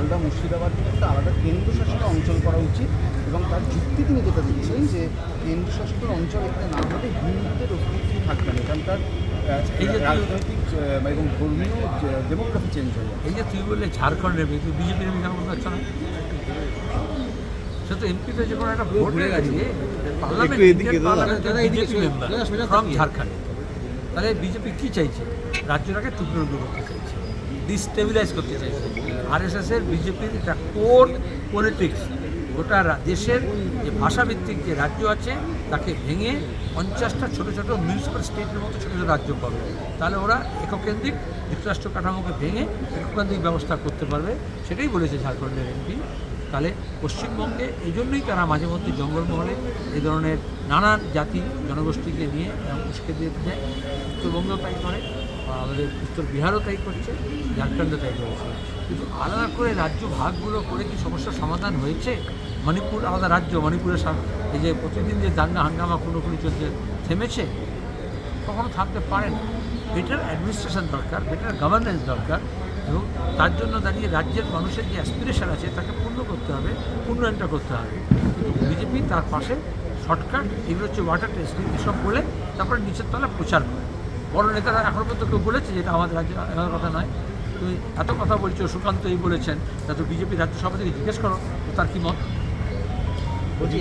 মালদা মুর্শিদাবাদকে একটা আলাদা কেন্দ্রশাসিত অঞ্চল করা উচিত এবং তার যুক্তি তিনি যেটা দিচ্ছেন যে কেন্দ্রশাসিত অঞ্চল এখানে না হলে হিন্দুদের অস্তিত্ব থাকবে না। এখানকার আহ, এই যে রাজনৈতিক এবং ধর্মীয় ডেমোগ্রাফি চেঞ্জ হয়ে এই যে তুই বললে ঝাড়খণ্ডের তুই বিজেপির আমি কেন বলতে পারছ না? সে তো এমপিতে যে কোনো একটা ভোট হয়ে গেছে। Parliament from Jharkhand. তাহলে বিজেপি কী চাইছে? রাজ্যটাকে টুকরো টুকরো করতে চাইছে। ডিস্টেবিলাইজ করতে চাইছে। আরএসএসের বিজেপির একটা কোর পলিটিক্স গোটা দেশের যে ভাষাভিত্তিক যে রাজ্য আছে, তাকে ভেঙে পঞ্চাশটা ছোটো ছোটো মিউনিসিপ্যাল স্টেটের মতো ছোটো ছোটো রাজ্য পাবে তাহলে ওরা এককেন্দ্রিক যুক্তরাষ্ট্র কাঠামোকে ভেঙে এককেন্দ্রিক ব্যবস্থা করতে পারবে, সেটাই বলেছে ঝাড়খণ্ডের এমপি তাহলে পশ্চিমবঙ্গে এই জন্যই তারা মাঝে মধ্যে জঙ্গলমহলে এই ধরনের নানান জাতি জনগোষ্ঠীকে নিয়ে উস্কে দিয়ে যায়, উত্তরবঙ্গেও তাই করে। আমাদের উত্তর বিহারও তাই করছে, ঝাড়খণ্ডও তাই করেছে। কিন্তু আলাদা করে রাজ্য ভাগগুলো করে কি সমস্যার সমাধান হয়েছে? মণিপুর, আলাদা রাজ্য মণিপুরের এই যে প্রতিদিন যে দাঙ্গা হাঙ্গামা, খুনোখুনি চলছে, থেমেছে? কখনো থাকতে পারে না। বেটার অ্যাডমিনিস্ট্রেশন দরকার বেটার গভর্নেন্স দরকার, এবং তার জন্য দাঁড়িয়ে রাজ্যের মানুষের যে অ্যাসপিরেশন আছে, তাকে পূর্ণ করতে হবে উন্নয়নটা করতে হবে। কিন্তু বিজেপি তার পাশে শর্টকাট এগুলো হচ্ছে ওয়াটার টেস্টিং এসব বলে তারপরে নিচের তলা প্রচার করে। বড় নেতারা এখনও পর্যন্ত কেউ বলেছে যেটা আমাদের রাজ্যে কথা নয়। তুমি এত কথা বলছো, সুকান্ত এই বলেছেন তা তো বিজেপি রাজ্য থেকে জিজ্ঞেস করো, তার কি মত? বলছি